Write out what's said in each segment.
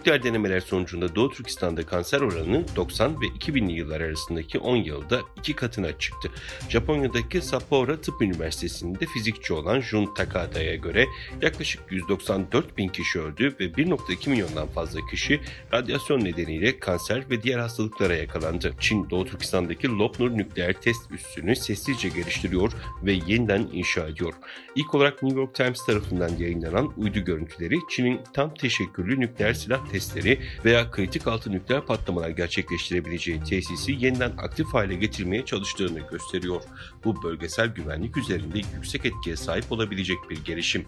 Nükleer denemeler sonucunda Doğu Türkistan'da kanser oranı 90 ve 2000'li yıllar arasındaki 10 yılda iki katına çıktı. Japonya'daki Sapporo Tıp Üniversitesi'nde fizikçi olan Jun Takada'ya göre yaklaşık 194 bin kişi öldü ve 1.2 milyondan fazla kişi radyasyon nedeniyle kanser ve diğer hastalıklara yakalandı. Çin, Doğu Türkistan'daki Lopnur nükleer test üssünü sessizce geliştiriyor ve yeniden inşa ediyor. İlk olarak New York Times tarafından yayınlanan uydu görüntüleri Çin'in tam teşekküllü nükleer silah testleri veya kritik altı nükleer patlamalar gerçekleştirebileceği tesisi yeniden aktif hale getirmeye çalıştığını gösteriyor. Bu bölgesel güvenlik üzerinde yüksek etkiye sahip olabilecek bir gelişim.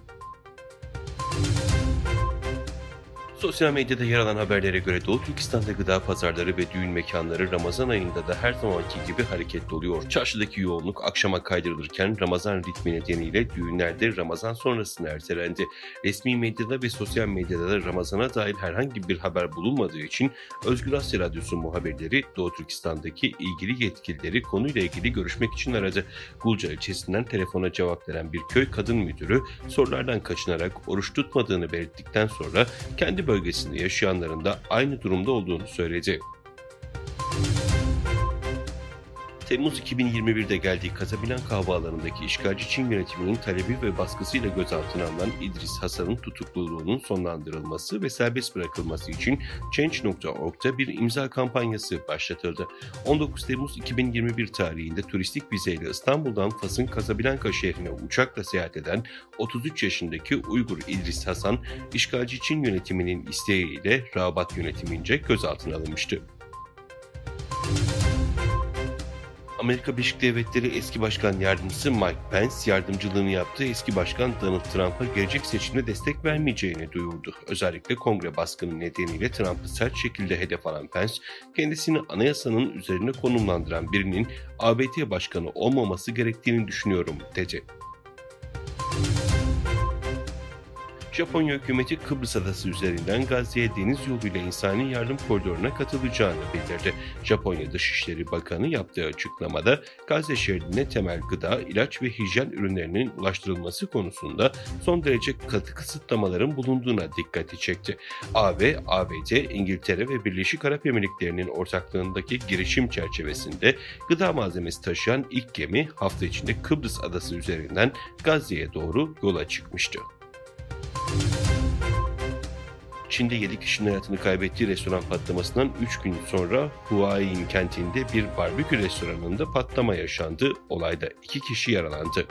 Sosyal medyada yer alan haberlere göre Doğu Türkistan'da gıda pazarları ve düğün mekanları Ramazan ayında da her zamanki gibi hareketli oluyor. Çarşıdaki yoğunluk akşama kaydırılırken Ramazan ritmi nedeniyle düğünlerde Ramazan sonrasına ertelendi. Resmi medyada ve sosyal medyada da Ramazan'a dair herhangi bir haber bulunmadığı için Özgür Asya Radyosu muhabirleri Doğu Türkistan'daki ilgili yetkilileri konuyla ilgili görüşmek için aradı. Gulca ilçesinden telefona cevap veren bir köy kadın müdürü sorulardan kaçınarak oruç tutmadığını belirttikten sonra kendi bölgesinde yaşayanların da aynı durumda olduğunu söyledi. Temmuz 2021'de geldiği Casablanca havaalanındaki işgalci Çin yönetiminin talebi ve baskısıyla gözaltına alınan İdris Hasan'ın tutukluluğunun sonlandırılması ve serbest bırakılması için Change.org'da bir imza kampanyası başlatıldı. 19 Temmuz 2021 tarihinde turistik vizeyle İstanbul'dan Fas'ın Casablanca şehrine uçakla seyahat eden 33 yaşındaki Uygur İdris Hasan, işgalci Çin yönetiminin isteğiyle Rabat yönetimince gözaltına alınmıştı. Amerika Birleşik Devletleri eski başkan yardımcısı Mike Pence yardımcılığını yaptığı eski başkan Donald Trump'a gelecek seçimde destek vermeyeceğini duyurdu. Özellikle kongre baskını nedeniyle Trump'ı sert şekilde hedef alan Pence, kendisini anayasanın üzerine konumlandıran birinin ABD başkanı olmaması gerektiğini düşünüyorum dedi. Japonya hükümeti Kıbrıs adası üzerinden Gazze'ye deniz yoluyla insani yardım koridoruna katılacağını bildirdi. Japonya Dışişleri Bakanı yaptığı açıklamada Gazze şeridine temel gıda, ilaç ve hijyen ürünlerinin ulaştırılması konusunda son derece katı kısıtlamaların bulunduğuna dikkati çekti. AB, ABD, İngiltere ve Birleşik Arap Emirlikleri'nin ortaklığındaki girişim çerçevesinde gıda malzemesi taşıyan ilk gemi hafta içinde Kıbrıs adası üzerinden Gazze'ye doğru yola çıkmıştı. Çin'de 7 kişinin hayatını kaybettiği restoran patlamasından 3 gün sonra Huayin kentinde bir barbekü restoranında patlama yaşandı. Olayda 2 kişi yaralandı.